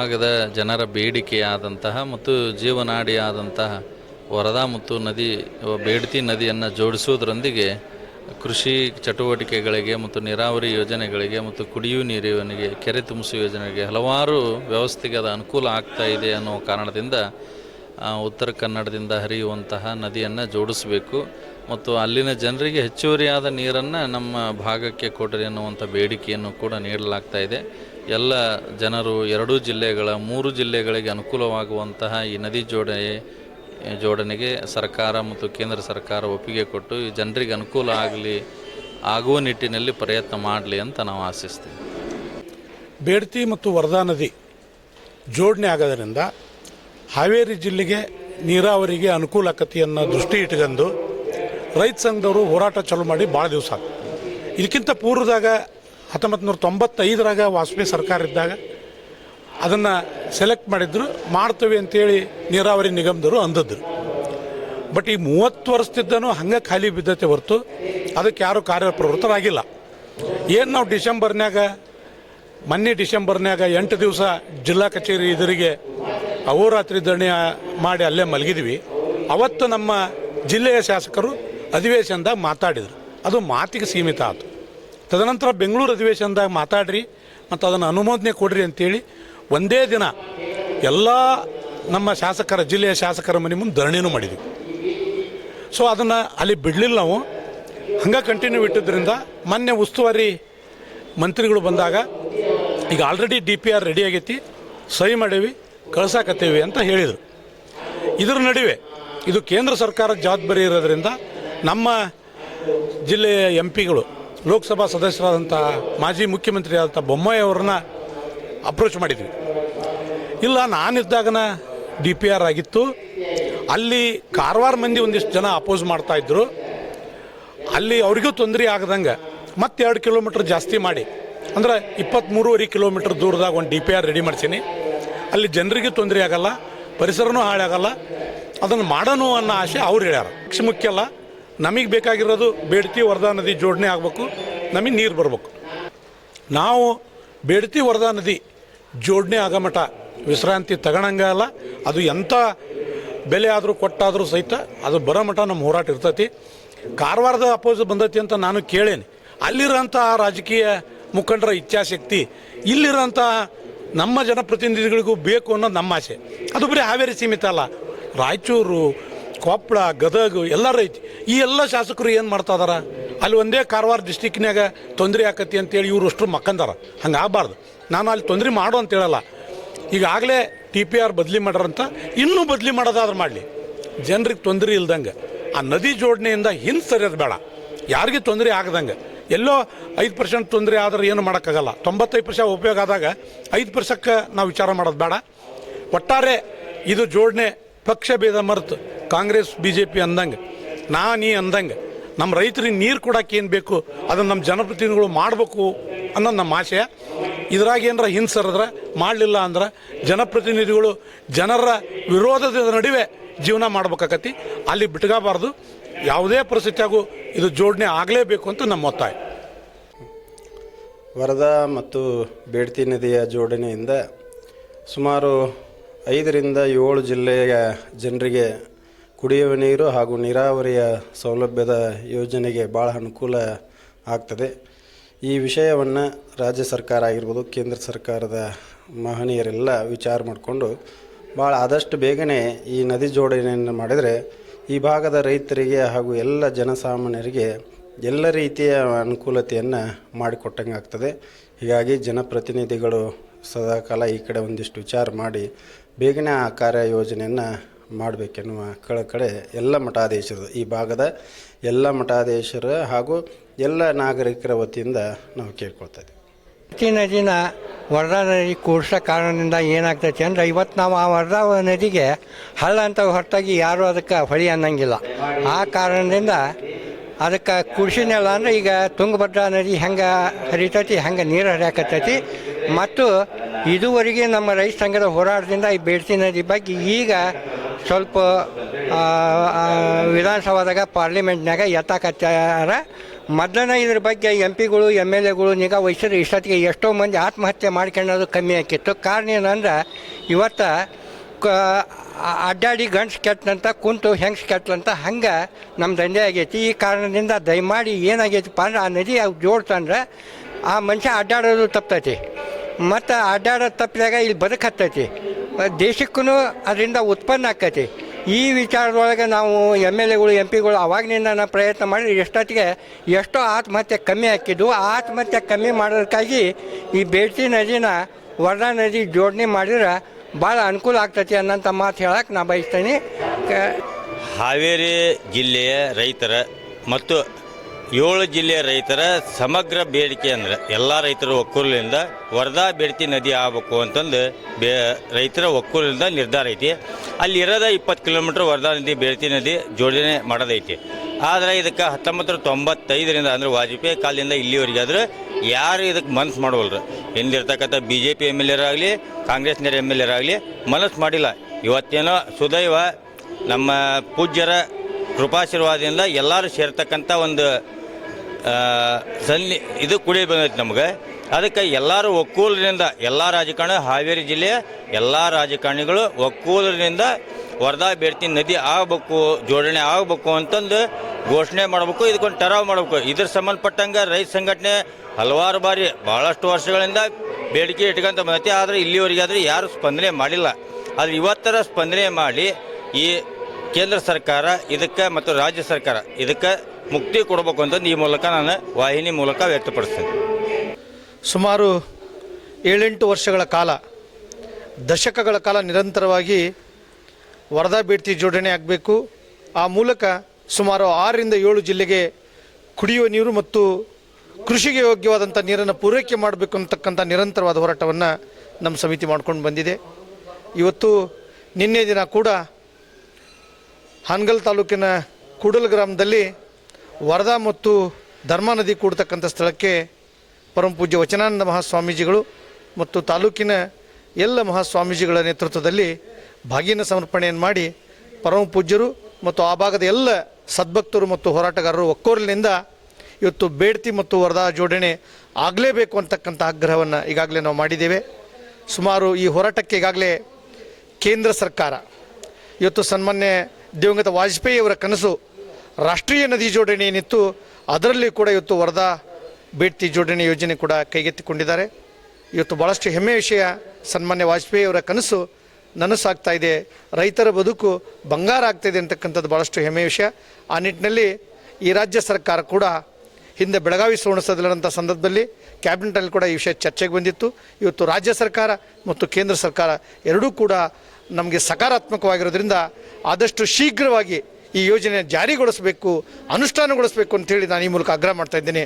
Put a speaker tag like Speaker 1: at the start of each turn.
Speaker 1: ಭಾಗದ ಜನರ ಬೇಡಿಕೆಯಾದಂತಹ ಮತ್ತು ಜೀವನಾಡಿಯಾದಂತಹ ವರದಾ ಮತ್ತು ನದಿ, ಬೇಡತಿ ನದಿಯನ್ನು ಜೋಡಿಸುವುದರೊಂದಿಗೆ ಕೃಷಿ ಚಟುವಟಿಕೆಗಳಿಗೆ ಮತ್ತು ನೀರಾವರಿ ಯೋಜನೆಗಳಿಗೆ ಮತ್ತು ಕುಡಿಯುವ ನೀರಿವನಿಗೆ ಕೆರೆ ತುಂಬಿಸುವ ಯೋಜನೆಗೆ ಹಲವಾರು ವ್ಯವಸ್ಥೆಗೆ ಅದು ಅನುಕೂಲ ಆಗ್ತಾ ಇದೆ ಅನ್ನೋ ಕಾರಣದಿಂದ ಉತ್ತರ ಕನ್ನಡದಿಂದ ಹರಿಯುವಂತಹ ನದಿಯನ್ನು ಜೋಡಿಸಬೇಕು. ಮತ್ತು ಅಲ್ಲಿನ ಜನರಿಗೆ ಹೆಚ್ಚುವರಿಯಾದ ನೀರನ್ನು ನಮ್ಮ ಭಾಗಕ್ಕೆ ಕೊಡ್ರಿ ಅನ್ನುವಂಥ ಬೇಡಿಕೆಯನ್ನು ಕೂಡ ನೀಡಲಾಗ್ತಾ ಇದೆ. ಎಲ್ಲ ಜನರು ಎರಡೂ ಜಿಲ್ಲೆಗಳ, ಮೂರು ಜಿಲ್ಲೆಗಳಿಗೆ ಅನುಕೂಲವಾಗುವಂತಹ ಈ ನದಿ ಜೋಡಣೆ ಜೋಡಣೆಗೆ ಸರ್ಕಾರ ಮತ್ತು ಕೇಂದ್ರ ಸರ್ಕಾರ ಒಪ್ಪಿಗೆ ಕೊಟ್ಟು ಈ ಜನರಿಗೆ ಅನುಕೂಲ ಆಗಲಿ, ಆಗುವ ನಿಟ್ಟಿನಲ್ಲಿ ಪ್ರಯತ್ನ ಮಾಡಲಿ ಅಂತ ನಾವು ಆಶಿಸ್ತೀವಿ.
Speaker 2: ಬೇಡ್ತಿ ಮತ್ತು ವರದಾ ನದಿ ಜೋಡಣೆ ಆಗೋದರಿಂದ ಹಾವೇರಿ ಜಿಲ್ಲೆಗೆ ನೀರಾವರಿಗೆ ಅನುಕೂಲ ಆಕತಿ ದೃಷ್ಟಿ ಇಟ್ಕೊಂಡು ರೈತ ಸಂಘದವರು ಹೋರಾಟ ಚಾಲೂ ಮಾಡಿ ಭಾಳ ದಿವಸ ಇದಕ್ಕಿಂತ ಪೂರ್ವದಾಗ ಹತ್ತೊಂಬತ್ತು ನೂರ ತೊಂಬತ್ತೈದರಾಗ ವಾಜಪೇಯಿ ಸರ್ಕಾರ ಇದ್ದಾಗ ಅದನ್ನು ಸೆಲೆಕ್ಟ್ ಮಾಡಿದ್ರು. ಮಾಡ್ತೇವೆ ಅಂತೇಳಿ ನೀರಾವರಿ ನಿಗಮದವರು ಅಂದದ್ರು ಬಟ್ ಈ ಮೂವತ್ತು ವರ್ಷದಿದ್ದನೂ ಹಂಗೆ ಖಾಲಿ ಬಿದ್ದತೆ ಹೊರತು ಅದಕ್ಕೆ ಯಾರೂ ಕಾರ್ಯಪ್ರವೃತ್ತರಾಗಿಲ್ಲ. ಏನು ನಾವು ಡಿಸೆಂಬರ್ನ್ಯಾಗ, ಮೊನ್ನೆ ಡಿಸೆಂಬರ್ನ್ಯಾಗ ಎಂಟು ದಿವಸ ಜಿಲ್ಲಾ ಕಚೇರಿ ಎದುರಿಗೆ ಅಹೋರಾತ್ರಿ ಧರಣಿ ಮಾಡಿ ಅಲ್ಲೇ ಮಲಗಿದ್ವಿ. ಅವತ್ತು ನಮ್ಮ ಜಿಲ್ಲೆಯ ಶಾಸಕರು ಅಧಿವೇಶನದಾಗ ಮಾತಾಡಿದರು. ಅದು ಮಾತಿಗೆ ಸೀಮಿತ ಆಯಿತು ತದನಂತರ ಬೆಂಗಳೂರು ಅಧಿವೇಶನದಾಗ ಮಾತಾಡ್ರಿ ಮತ್ತು ಅದನ್ನು ಅನುಮೋದನೆ ಕೊಡ್ರಿ ಅಂತೇಳಿ ಒಂದೇ ದಿನ ಎಲ್ಲ ನಮ್ಮ ಶಾಸಕರ, ಜಿಲ್ಲೆಯ ಶಾಸಕರ ಮನೆ ಮುಂದೆ ಧರಣಿನೂ ಮಾಡಿದ್ವಿ. ಸೊ ಅದನ್ನು ಅಲ್ಲಿ ಬಿಡಲಿಲ್ಲ ನಾವು. ಹಂಗೆ ಕಂಟಿನ್ಯೂ ಇಟ್ಟಿದ್ದರಿಂದ ಮೊನ್ನೆ ಉಸ್ತುವಾರಿ ಮಂತ್ರಿಗಳು ಬಂದಾಗ ಈಗ already D P R ready ಆಗೈತಿ, ಸಹಿ ಮಾಡೀವಿ, ಕಳ್ಸಾಕತ್ತೇವಿ ಅಂತ ಹೇಳಿದರು. ಇದರ ನಡುವೆ ಇದು ಕೇಂದ್ರ ಸರ್ಕಾರದ ಜವಾಬ್ದಾರಿ ಇರೋದ್ರಿಂದ ನಮ್ಮ ಜಿಲ್ಲೆಯ ಎಂ ಪಿಗಳು ಲೋಕಸಭಾ ಸದಸ್ಯರಾದಂಥ ಮಾಜಿ ಮುಖ್ಯಮಂತ್ರಿ ಆದಂಥ ಬೊಮ್ಮಾಯಿ ಅವ್ರನ್ನ ಅಪ್ರೋಚ್ ಮಾಡಿದ್ವಿ. ಇಲ್ಲ, ನಾನಿದ್ದಾಗನ ಡಿ ಪಿ ಆರ್ ಆಗಿತ್ತು. ಅಲ್ಲಿ ಕಾರವಾರ ಮಂದಿ ಒಂದಿಷ್ಟು ಜನ ಅಪೋಸ್ ಮಾಡ್ತಾ ಇದ್ರು. ಅಲ್ಲಿ ಅವ್ರಿಗೂ ತೊಂದರೆ ಆಗದಂಗೆ ಮತ್ತೆ ಎರಡು ಕಿಲೋಮೀಟ್ರ್ ಜಾಸ್ತಿ ಮಾಡಿ, ಅಂದ್ರೆ ಇಪ್ಪತ್ತ್ಮೂರುವರೆ ಕಿಲೋಮೀಟ್ರ್ ದೂರದಾಗ ಒಂದು ಡಿ ಪಿ ಆರ್ ರೆಡಿ ಮಾಡ್ತೀನಿ ಅಲ್ಲಿ ಜನರಿಗೆ ತೊಂದರೆ ಆಗಲ್ಲ, ಪರಿಸರನೂ ಹಾಳಾಗಲ್ಲ. ಅದನ್ನು ಮಾಡೋಣ ಅನ್ನೋ ಆಸೆ ಅವ್ರು ಹೇಳ್ಯಾರ. ಮುಖ್ಯ ಅಲ್ಲ ನಮಗೆ ಬೇಕಾಗಿರೋದು ಬೇಡ್ತಿ ವರದಾ ನದಿ ಜೋಡಣೆ ಆಗಬೇಕು, ನಮಗೆ ನೀರು ಬರಬೇಕು. ನಾವು ಬೇಡ್ತಿ ವರದಾ ನದಿ ಜೋಡಣೆ ಆಗಮಟ ವಿಶ್ರಾಂತಿ ತಗೊಳಂಗ ಅಲ್ಲ, ಅದು ಎಂಥ ಬೆಲೆ ಆದರೂ ಕೊಟ್ಟಾದರೂ ಸಹಿತ ಅದು ಬರೋ ಮಠ ನಮ್ಮ ಹೋರಾಟ ಇರ್ತೈತಿ. ಕಾರವಾರದ ಅಪೋಸ್ ಬಂದೈತಿ ಅಂತ ನಾನು ಕೇಳೇನಿ. ಅಲ್ಲಿರೋಂಥ ರಾಜಕೀಯ ಮುಖಂಡರ ಇಚ್ಛಾಶಕ್ತಿ, ಇಲ್ಲಿರೋಂಥ ನಮ್ಮ ಜನಪ್ರತಿನಿಧಿಗಳಿಗೂ ಬೇಕು ಅನ್ನೋದು ನಮ್ಮ ಆಸೆ. ಅದು ಬರೀ ಹಾವೇರಿ ಸೀಮಿತ ಅಲ್ಲ. ರಾಯಚೂರು ಕೊಪ್ಪಳ ಗದಗ ಎಲ್ಲರೂ ಐತಿ. ಈ ಎಲ್ಲ ಶಾಸಕರು ಏನು ಮಾಡ್ತಾ ಇದಾರ? ಅಲ್ಲಿ ಒಂದೇ ಕಾರವಾರ ಡಿಸ್ಟಿಕ್ನ್ಯಾಗ ತೊಂದರೆ ಆಕತಿ ಅಂತೇಳಿ ಇವ್ರು ಅಷ್ಟು ಮಕ್ಕಂದಾರ. ಹಂಗೆ ಆಗಬಾರ್ದು. ನಾನು ಅಲ್ಲಿ ತೊಂದರೆ ಮಾಡು ಅಂತ ಹೇಳಲ್ಲ. ಈಗಾಗಲೇ ಟಿ ಪಿ ಆರ್ ಬದಲಿ ಮಾಡ್ಯಾರಂತ, ಇನ್ನೂ ಬದಲಿ ಮಾಡೋದಾದ್ರೆ ಮಾಡಲಿ. ಜನರಿಗೆ ತೊಂದರೆ ಇಲ್ದಂಗೆ. ಆ ನದಿ ಜೋಡಣೆಯಿಂದ ಹಿಂದೆ ಸರಿಯೋದು ಬೇಡ. ಯಾರಿಗೆ ತೊಂದರೆ ಆಗದಂಗೆ. ಎಲ್ಲೋ ಐದು ಪರ್ಸೆಂಟ್ ತೊಂದರೆ ಆದರೆ ಏನು ಮಾಡೋಕ್ಕಾಗಲ್ಲ. ತೊಂಬತ್ತೈದು ಪರ್ಸೆಂಟ್ ಉಪಯೋಗ ಆದಾಗ ಐದು ಪರ್ಸೆಂಟ್ಗೆ ನಾವು ವಿಚಾರ ಮಾಡೋದು ಬೇಡ. ಒಟ್ಟಾರೆ ಇದು ಜೋಡಣೆ ಪಕ್ಷ ಭೇದ ಮರೆತು ಕಾಂಗ್ರೆಸ್ ಬಿ ಜೆ ಪಿ ಅಂದಂಗೆ. ನಾ ನೀ ಅಂದಂಗೆ ನಮ್ಮ ರೈತರಿಗೆ ನೀರು ಕೊಡೋಕೆ ಏನು ಬೇಕು, ಅದನ್ನು ನಮ್ಮ ಜನಪ್ರತಿನಿಧಿಗಳು ಮಾಡಬೇಕು ಅನ್ನೋದು ನಮ್ಮ ಆಶಯ ಇದ್ರಾಗ ಏನಾರ ಹಿಂಸರಿದ್ರೆ ಮಾಡಲಿಲ್ಲ ಅಂದ್ರೆ ಜನಪ್ರತಿನಿಧಿಗಳು ಜನರ ವಿರೋಧದ ನಡುವೆ ಜೀವನ ಮಾಡ್ಬೇಕಾಕತಿ ಅಲ್ಲಿ ಬಿಟ್ಕೋಬಾರ್ದು ಯಾವುದೇ ಪರಿಸ್ಥಿತಿಯಾಗೂ ಇದು ಜೋಡಣೆ ಆಗಲೇಬೇಕು ಅಂತ ನಮ್ಮ ಒತ್ತಾಯ.
Speaker 3: ವರದಾ ಮತ್ತು ಬೇಡ್ತಿ ನದಿಯ ಜೋಡಣೆಯಿಂದ ಸುಮಾರು ಐದರಿಂದ ಏಳು ಜಿಲ್ಲೆಯ ಜನರಿಗೆ ಕುಡಿಯುವ ನೀರು ಹಾಗೂ ನೀರಾವರಿಯ ಸೌಲಭ್ಯದ ಯೋಜನೆಗೆ ಭಾಳ ಅನುಕೂಲ ಆಗ್ತದೆ. ಈ ವಿಷಯವನ್ನು ರಾಜ್ಯ ಸರ್ಕಾರ ಆಗಿರ್ಬೋದು, ಕೇಂದ್ರ ಸರ್ಕಾರದ ಮಹನೀಯರೆಲ್ಲ ವಿಚಾರ ಮಾಡಿಕೊಂಡು ಭಾಳ ಆದಷ್ಟು ಬೇಗನೆ ಈ ನದಿ ಜೋಡಣೆಯನ್ನು ಮಾಡಿದರೆ ಈ ಭಾಗದ ರೈತರಿಗೆ ಹಾಗೂ ಎಲ್ಲ ಜನಸಾಮಾನ್ಯರಿಗೆ ಎಲ್ಲ ರೀತಿಯ ಅನುಕೂಲತೆಯನ್ನು ಮಾಡಿಕೊಟ್ಟಂಗೆ ಆಗ್ತದೆ. ಹೀಗಾಗಿ ಜನಪ್ರತಿನಿಧಿಗಳು ಸದಾಕಾಲ ಈ ಕಡೆ ಒಂದಿಷ್ಟು ವಿಚಾರ ಮಾಡಿ ಬೇಗನೆ ಆ ಕಾರ್ಯ ಯೋಜನೆಯನ್ನು ಮಾಡಬೇಕೆನ್ನುವ ಕಳಕಳೆ ಎಲ್ಲ ಮಠಾಧೀಶರು ಈ ಭಾಗದ ಎಲ್ಲ ಮಠಾಧೀಶರ ಹಾಗೂ ಎಲ್ಲ ನಾಗರಿಕರ ವತಿಯಿಂದ ನಾವು ಕೇಳ್ಕೊಳ್ತಾ ಇದ್ದೀವಿ
Speaker 4: ನದಿನ ವರದಾ ನದಿ ಕೂಡ್ಸೋ ಕಾರಣದಿಂದ ಏನಾಗ್ತೈತಿ ಅಂದ್ರೆ ಇವತ್ತು ನಾವು ಆ ವರದಾ ನದಿಗೆ ಹಳ್ಳ ಅಂತ ಹೊರತಾಗಿ ಯಾರೂ ಅದಕ್ಕೆ ಹೊಳಿ ಅನ್ನಂಗಿಲ್ಲ. ಆ ಕಾರಣದಿಂದ ಅದಕ್ಕೆ ಕುಡ್ಸಿನಲ್ಲ ಅಂದ್ರೆ ಈಗ ತುಂಗಭದ್ರಾ ನದಿ ಹೆಂಗೆ ಹರಿತೈತಿ, ಹೆಂಗೆ ನೀರು ಹರಿಯಾಕತ್ತೈತಿ. ಮತ್ತು ಇದುವರೆಗೆ ನಮ್ಮ ರೈತ ಸಂಘದ ಹೋರಾಟದಿಂದ ಈ ಬೇಡ್ತಿ ನದಿ ಬಗ್ಗೆ ಈಗ ಸ್ವಲ್ಪ ವಿಧಾನಸಭಾದಾಗ ಪಾರ್ಲಿಮೆಂಟ್ನಾಗ ಎತ್ತಾಕತ್ತಾರ ಮೊದಲನೇ ಇದ್ರ ಬಗ್ಗೆ ಎಂ ಪಿಗಳು ಎಂ ಎಲ್ ಎಗಳು, ನಿಗಾ ಇಷ್ಟೊತ್ತಿಗೆ ಎಷ್ಟೋ ಮಂದಿ ಆತ್ಮಹತ್ಯೆ ಮಾಡ್ಕೊಳ್ಳೋದು ಕಮ್ಮಿ ಆಕಿತ್ತು ಕಾರಣ ಏನಂದ್ರೆ, ಇವತ್ತು ಕ, ಅಡ್ಡಾಡಿ ಗಂಡ್ಸ್ ಕೆಟ್ಟಂತ ಕುಂತು ಹೆಂಗ್ಸ್ ಕೆಟ್ಟಂತ ಹಂಗೆ ನಮ್ಮ ದಂಧೆ ಆಗೈತಿ. ಈ ಕಾರಣದಿಂದ ದಯಮಾಡಿ ಏನಾಗೈತಿಪ್ಪ ಅಂದ್ರೆ ಆ ನದಿ ಜೋಡ್ತಂದ್ರೆ ಆ ಮನುಷ್ಯ ಅಡ್ಡಾಡೋದು ತಪ್ತೈತಿ. ಮತ್ತು ಅಡ್ಡಾಡೋದು ತಪ್ಪಿದಾಗ ಇಲ್ಲಿ ಬದುಕತ್ತೈತಿ. ದೇಶಕ್ಕೂ ಅದರಿಂದ ಉತ್ಪನ್ನ ಆಕತಿ. ಈ ವಿಚಾರದೊಳಗೆ ನಾವು ಎಂ ಎಲ್ ಎಗಳು, ಎಂ ಪಿಗಳು ಅವಾಗಿನಿಂದ ಪ್ರಯತ್ನ ಮಾಡಿ ಎಷ್ಟೊತ್ತಿಗೆ ಎಷ್ಟೋ ಆತ್ಮಹತ್ಯೆ ಕಮ್ಮಿ ಹಾಕಿದ್ದು ಆತ್ಮಹತ್ಯೆ ಕಮ್ಮಿ ಮಾಡೋದಕ್ಕಾಗಿ ಈ ಬೇಡ್ತಿ ನದಿನ, ವರ್ಧಾ ನದಿ ಜೋಡಣೆ ಮಾಡಿದ್ರೆ ಭಾಳ ಅನುಕೂಲ ಆಗ್ತೈತಿ ಅನ್ನೋಂಥ ಮಾತು ಹೇಳಕ್ಕೆ ನಾ ಬಯಸ್ತೇನೆ.
Speaker 5: ಹಾವೇರಿ ಜಿಲ್ಲೆಯ ರೈತರ ಮತ್ತು ಏಳು ಜಿಲ್ಲೆಯ ರೈತರ ಸಮಗ್ರ ಬೇಡಿಕೆ ಅಂದ್ರೆ ಎಲ್ಲ ರೈತರ ಒಕ್ಕೂಲಿಂದ ವರದಾ ಬೇಡ್ತಿ ನದಿ ಆಗಬೇಕು ಅಂತಂದು ಬೇ ರೈತರ ಒಕ್ಕೂಲಿಂದ ನಿರ್ಧಾರ ಐತಿ. ಅಲ್ಲಿ ಇರೋದ ಇಪ್ಪತ್ತು ಕಿಲೋಮೀಟ್ರ್ ವರದಾ ನದಿ ಬೇಡ್ತಿ ನದಿ ಜೋಡಣೆ ಮಾಡೋದೈತಿ. ಆದರೆ ಇದಕ್ಕೆ ಹತ್ತೊಂಬತ್ತು ತೊಂಬತ್ತೈದರಿಂದ ಅಂದ್ರೆ ವಾಜಪೇಯಿ ಕಾಲದಿಂದ ಇಲ್ಲಿವರೆಗೆ ಆದ್ರೆ ಯಾರು ಇದಕ್ಕೆ ಮನಸ್ಸು ಮಾಡೋಲ್ರು ಹಿಂದಿರ್ತಕ್ಕಂಥ B J P M L ಎರಾಗಲಿ ಕಾಂಗ್ರೆಸ್ನರ ಎಂ ಎಲ್ ಎರಾಗಲಿ ಮನಸ್ಸು ಮಾಡಿಲ್ಲ. ಇವತ್ತೇನೋ ಸುದೈವ ನಮ್ಮ ಪೂಜ್ಯರ ಕೃಪಾಶೀರ್ವಾದದಿಂದ ಎಲ್ಲರೂ ಸೇರ್ತಕ್ಕಂಥ ಒಂದು ಸನ್ನಿ, ಇದು ಕುಡಿ ಬಂದೈತೆ ನಮಗೆ. ಅದಕ್ಕೆ ಎಲ್ಲರೂ ಒಕ್ಕೂಲರಿಂದ ಎಲ್ಲ ರಾಜಕಾರಣ, ಹಾವೇರಿ ಜಿಲ್ಲೆಯ ಎಲ್ಲ ರಾಜಕಾರಣಿಗಳು ಒಕ್ಕೂಲರಿಂದ ವರದಾ ಬೇಡ್ತಿ ನದಿ ಆಗಬೇಕು, ಜೋಡಣೆ ಆಗಬೇಕು ಅಂತಂದು ಘೋಷಣೆ ಮಾಡಬೇಕು, ಇದಕ್ಕೊಂದು ಟರಾವ್ ಮಾಡಬೇಕು. ಇದ್ರ ಸಂಬಂಧಪಟ್ಟಂಗೆ ರೈತ ಸಂಘಟನೆ ಹಲವಾರು ಬಾರಿ ಭಾಳಷ್ಟು ವರ್ಷಗಳಿಂದ ಬೇಡಿಕೆ ಇಟ್ಕೊಂತ ಬಂದೈತಿ. ಆದರೆ ಇಲ್ಲಿವರೆಗೆ ಆದರೆ ಯಾರು ಸ್ಪಂದನೆ ಮಾಡಿಲ್ಲ. ಆದರೆ ಇವತ್ತರ ಸ್ಪಂದನೆ ಮಾಡಿ ಈ ಕೇಂದ್ರ ಸರ್ಕಾರ, ಇದಕ್ಕೆ ಮತ್ತು ರಾಜ್ಯ ಸರ್ಕಾರ, ಇದಕ್ಕೆ ಮುಕ್ತಿ ಕೊಡಬೇಕು ಅಂತಂದು ಈ ಮೂಲಕ ನಾನು ವಾಹಿನಿ ಮೂಲಕ ವ್ಯಕ್ತಪಡಿಸ್ತೇನೆ.
Speaker 6: ಸುಮಾರು ಏಳೆಂಟು ವರ್ಷಗಳ ಕಾಲ, ದಶಕಗಳ ಕಾಲ ನಿರಂತರವಾಗಿ ವರದಾ ಬೇಡ್ತಿ ಜೋಡಣೆ ಆಗಬೇಕು. ಆ ಮೂಲಕ ಸುಮಾರು ಆರರಿಂದ ಏಳು ಜಿಲ್ಲೆಗೆ ಕುಡಿಯುವ ನೀರು ಮತ್ತು ಕೃಷಿಗೆ ಯೋಗ್ಯವಾದಂಥ ನೀರನ್ನು ಪೂರೈಕೆ ಮಾಡಬೇಕು ಅಂತಕ್ಕಂಥ ನಿರಂತರವಾದ ಹೋರಾಟವನ್ನು ನಮ್ಮ ಸಮಿತಿ ಮಾಡ್ಕೊಂಡು ಬಂದಿದೆ. ಇವತ್ತು ನಿನ್ನೆ ದಿನ ಕೂಡ ಹಾನಗಲ್ ತಾಲೂಕಿನ ಕೂಡಲ್ ಗ್ರಾಮದಲ್ಲಿ ವರದಾ ಮತ್ತು ಧರ್ಮಾ ನದಿ ಕೂಡ್ತಕ್ಕಂಥ ಸ್ಥಳಕ್ಕೆ ಪರಮ ಪೂಜ್ಯ ವಚನಾನಂದ ಮಹಾಸ್ವಾಮೀಜಿಗಳು ಮತ್ತು ತಾಲೂಕಿನ ಎಲ್ಲ ಮಹಾಸ್ವಾಮೀಜಿಗಳ ನೇತೃತ್ವದಲ್ಲಿ ಭಾಗಿನ ಸಮರ್ಪಣೆಯನ್ನು ಮಾಡಿ ಪರಮ ಪೂಜ್ಯರು ಮತ್ತು ಆ ಭಾಗದ ಎಲ್ಲ ಸದ್ಭಕ್ತರು ಮತ್ತು ಹೋರಾಟಗಾರರು ಒಕ್ಕೋರಲಿನಿಂದ ಇವತ್ತು ಬೇಡ್ತಿ ಮತ್ತು ವರದಾ ಜೋಡಣೆ ಆಗಲೇಬೇಕು ಅಂತಕ್ಕಂಥ ಆಗ್ರಹವನ್ನು ಈಗಾಗಲೇ ನಾವು ಮಾಡಿದ್ದೇವೆ. ಸುಮಾರು ಈ ಹೋರಾಟಕ್ಕೆ ಈಗಾಗಲೇ ಕೇಂದ್ರ ಸರ್ಕಾರ, ಇವತ್ತು ಸನ್ಮಾನ್ಯ ದಿವಂಗತ ವಾಜಪೇಯಿಯವರ ಕನಸು ರಾಷ್ಟ್ರೀಯ ನದಿ ಜೋಡಣೆ ಏನಿತ್ತು, ಅದರಲ್ಲಿ ಕೂಡ ಇವತ್ತು ವರದಾ ಬೇಡ್ತಿ ಜೋಡಣೆ ಯೋಜನೆ ಕೂಡ ಕೈಗೆತ್ತಿಕೊಂಡಿದ್ದಾರೆ. ಇವತ್ತು ಭಾಳಷ್ಟು ಹೆಮ್ಮೆ ವಿಷಯ, ಸನ್ಮಾನ್ಯ ವಾಜಪೇಯಿಯವರ ಕನಸು ನನಸಾಗ್ತಾ ಇದೆ. ರೈತರ ಬದುಕು ಬಂಗಾರ ಆಗ್ತಾಯಿದೆ ಅಂತಕ್ಕಂಥದ್ದು ಭಾಳಷ್ಟು ಹೆಮ್ಮೆಯ ವಿಷಯ. ಆ ನಿಟ್ಟಿನಲ್ಲಿ ಈ ರಾಜ್ಯ ಸರ್ಕಾರ ಕೂಡ ಹಿಂದೆ ಬೆಳಗಾವಿ ಸುವರ್ಣಸದಲ್ಲಿರುವಂಥ ಸಂದರ್ಭದಲ್ಲಿ ಕ್ಯಾಬಿನೆಟಲ್ಲಿ ಕೂಡ ಈ ವಿಷಯ ಚರ್ಚೆಗೆ ಬಂದಿತ್ತು. ಇವತ್ತು ರಾಜ್ಯ ಸರ್ಕಾರ ಮತ್ತು ಕೇಂದ್ರ ಸರ್ಕಾರ ಎರಡೂ ಕೂಡ ನಮಗೆ ಸಕಾರಾತ್ಮಕವಾಗಿರೋದ್ರಿಂದ ಆದಷ್ಟು ಶೀಘ್ರವಾಗಿ ಈ ಯೋಜನೆ ಜಾರಿಗೊಳಿಸಬೇಕು ಅನುಷ್ಠಾನಗೊಳಿಸಬೇಕು ಅಂತೇಳಿ ನಾನು ಈ ಮೂಲಕ ಆಗ್ರಹ ಮಾಡ್ತಾ ಇದ್ದೇನೆ.